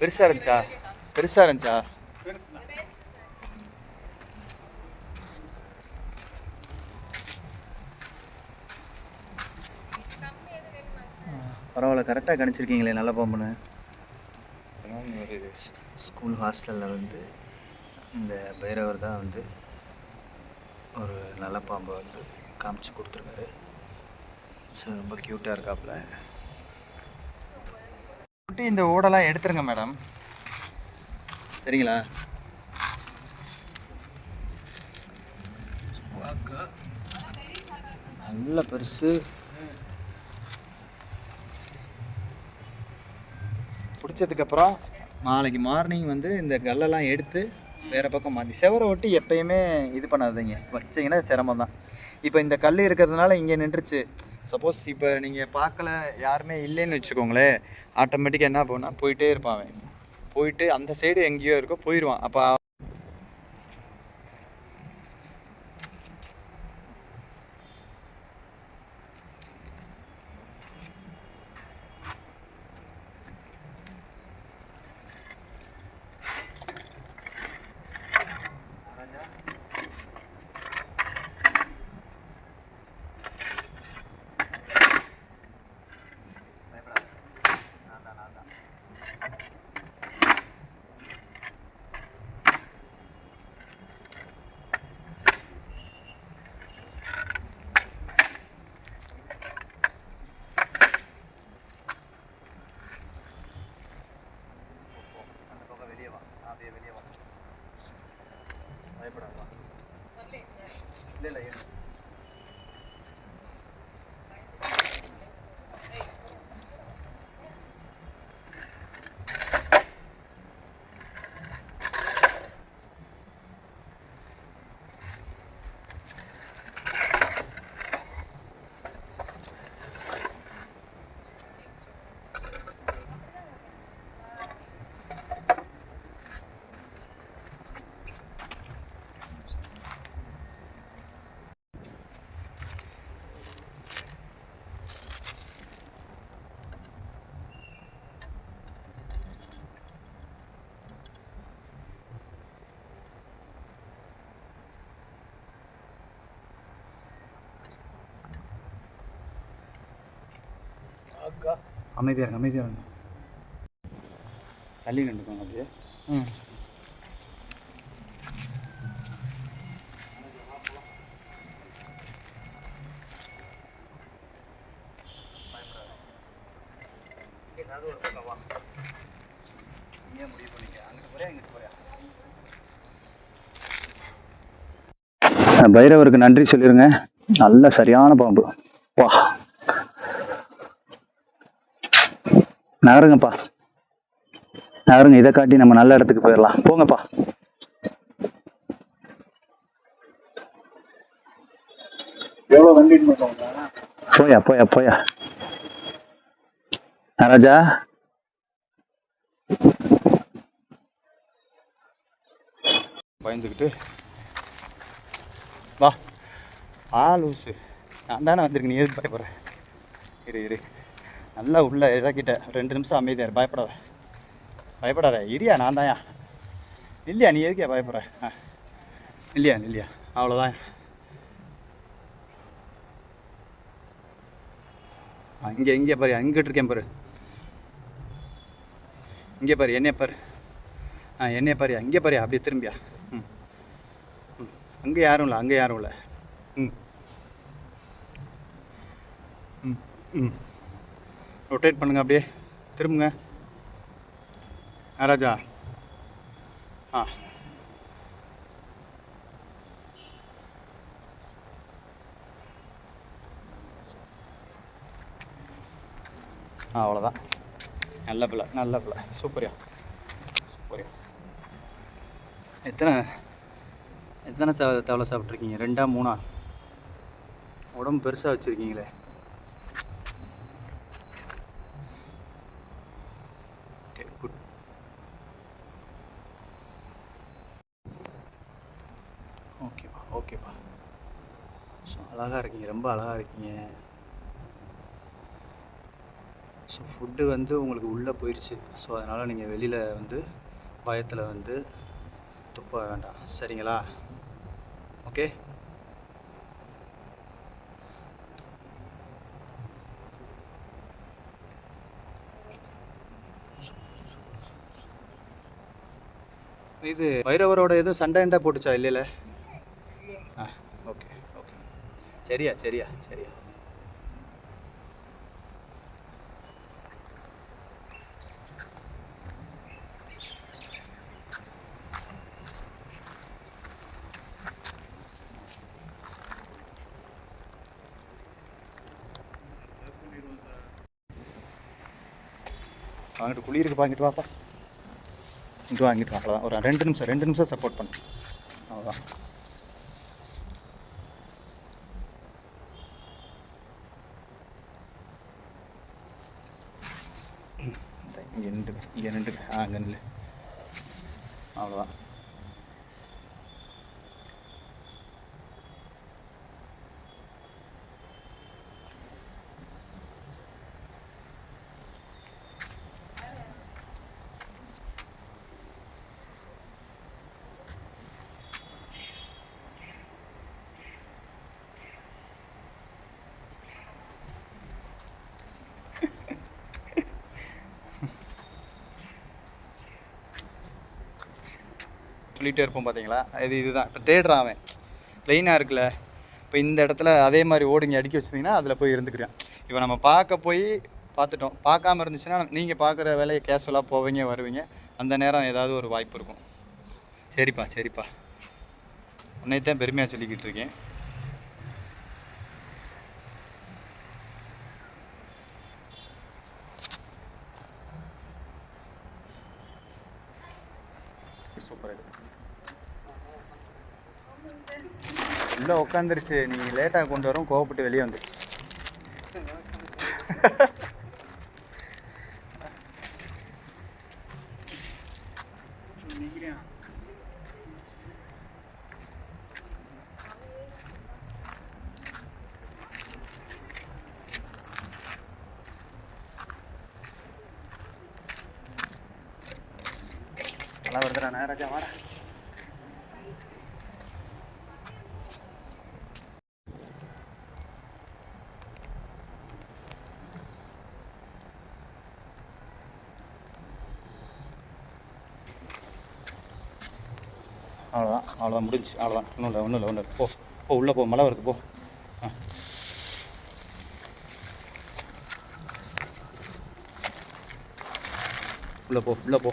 பெருசாக இருந்துச்சா? பெருசாக இருந்துச்சா? பரவாயில்ல கரெக்டாக கணிச்சிருக்கீங்களே நல்ல பாம்புன்னு ஒரு ஸ்கூல் ஹாஸ்டலில் வந்து இந்த பைரவர் தான் வந்து ஒரு நல்ல பாம்பை வந்து காமிச்சு கொடுத்துருக்காரு. ஸோ ரொம்ப க்யூட்டாக இருக்காப்புல. குட்டி இந்த ஓடெல்லாம் எடுத்துருங்க மேடம். சரிங்களா? நல்ல பெருசு. பிடிச்சதுக்கப்புறம் நாளைக்கு மார்னிங் வந்து இந்த கல்லெல்லாம் எடுத்து வேறு பக்கம் மாற்றி செவரை ஒட்டி எப்பயுமே இது பண்ணாதீங்க. வச்சிங்கன்னா சிரமம் தான் இப்போ இந்த கல் இருக்கிறதுனால இங்கே நின்றுச்சு. சப்போஸ் இப்போ நீங்கள் பார்க்கல யாருமே இல்லைன்னு வச்சுக்கோங்களேன் ஆட்டோமேட்டிக்காக என்ன போனால் போயிட்டே இருப்பான் அவன். போயிட்டு அந்த சைடு எங்கேயோ இருக்கோ போயிடுவான் அப்போ அந்த பக்கம் வெளியே வா அப்படியே வெளியே வா பயப்படாத வா இல்லை இல்லை ஏன் அமைதியாக இருங்க அமைதியாக இருங்க. தள்ளி நின்றுக்கோங்க அப்படியே. ம். ஏதாவது ஒரு பக்கம் வா இங்கே முடிவு பண்ணிக்க அங்கிட்டு போறியா இங்கிட்டு போறியா பைரவருக்கு நன்றி சொல்லிருங்க. நல்ல சரியான பாம்பு. வா. நகருங்கப்பா. நகருங்க இதை காட்டி நம்ம நல்ல இடத்துக்கு போயிடலாம். போங்கப்பா. போயா போயா போயா. ராஜா பயந்துக்கிட்டு. வா. ஆ லூசு நான் தானே வந்திருக்கேன். நீ எதுக்கு பயப்படுற? இரு இரு. நல்லா உள்ளே இறக்கிட்ட. ரெண்டு நிமிஷம் அமைதியார் பயப்படாத. பயப்படாத. இரியா நான் தான்யா. இல்லையா நீ எதுக்கியா பயப்படுற? ஆ. இல்லையா இல்லையா அவ்வளோதான் இங்கே இங்கே பாரு அங்கிட்டு இருக்கேன் பாரு. இங்கே பாரு என்னைய பாரு. ஆ என்னைய பாரு அங்கே பாரு அப்படியே திரும்பியா. ம். ம். அங்கே யாரும் இல்லை அங்கே யாரும் இல்லை. ம். ம். ம். ரொட்டேட் பண்ணுங்கள் அப்படியே. திரும்புங்க. ராஜா ஆ. ஆ அவ்வளோதான் நல்ல பிள்ளை நல்ல பிள்ளை. சூப்பரியா சூப்பரியா எத்தனை எத்தனை தவளை சாப்பிட்ருக்கீங்க ரெண்டா மூணா? உடம்பு பெருசாக வச்சுருக்கீங்களே. ஓகேப்பா ஓகேப்பா. ஸோ அழகாக இருக்கீங்க ரொம்ப அழகாக இருக்கீங்க. ஸோ ஃபுட்டு வந்து உங்களுக்கு உள்ளே போயிடுச்சு ஸோ அதனால் நீங்கள் வெளியில் வந்து பயத்தில் வந்து துப்ப வேண்டாம். சரிங்களா? ஓகே இது பைரவரோட எதுவும் சண்டை அண்டா போட்டுச்சா இல்லைல்ல ஆ ஓகே ஓகே சரியா சரியா சரியா. வாங்கிட்டு குளிருக்கு வாங்கிட்டு வாப்பா. இங்கே வாங்கிட்டு வா அவ்வளோதான் ஒரு ரெண்டு நிமிஷம் ரெண்டு நிமிஷம் சப்போர்ட் பண்ணு. அவ்வளோதான் இங்கே நின்று இங்கே நின்று ஆ சொல்லிகிட்டே இருப்போம் பார்த்தீங்களா இது இதுதான். இப்போ தேடுறான் அவன். ப்ளெயினாக இருக்குல்ல? இப்போ இந்த இடத்துல அதே மாதிரி ஓடுங்க அடுக்கி வச்சிருந்தீங்கன்னா அதில் போய் இருந்துக்கிறேன் இப்போ நம்ம பார்க்க போய் பார்த்துட்டோம். பார்க்காம இருந்துச்சுன்னா நீங்கள் பார்க்குற வேலையை கேஷுவலாக போவீங்க வருவீங்க. அந்த நேரம் ஏதாவது ஒரு வாய்ப்பு இருக்கும். சரிப்பா சரிப்பா. உன்னைத்தான் பெருமையாக சொல்லிக்கிட்டு இருக்கேன். சூப்பர் உள்ளே உட்காந்துருச்சு நீ லேட்டாக கொண்டு வரும் கோவப்பட்டு வெளியே வந்துருச்சு. நல்லா வருதுடா நேராஜா வாடா. அவ்வளோதான் அவ்வளோதான் முடிஞ்சு அவ்வளோதான் ஒன்றும் இல்லை ஒன்றும் இல்லை ஒன்றும் இல்லை. போ போ உள்ளே போ மழை வருது போ. ஆ. உள்ளே போ உள்ளே போ.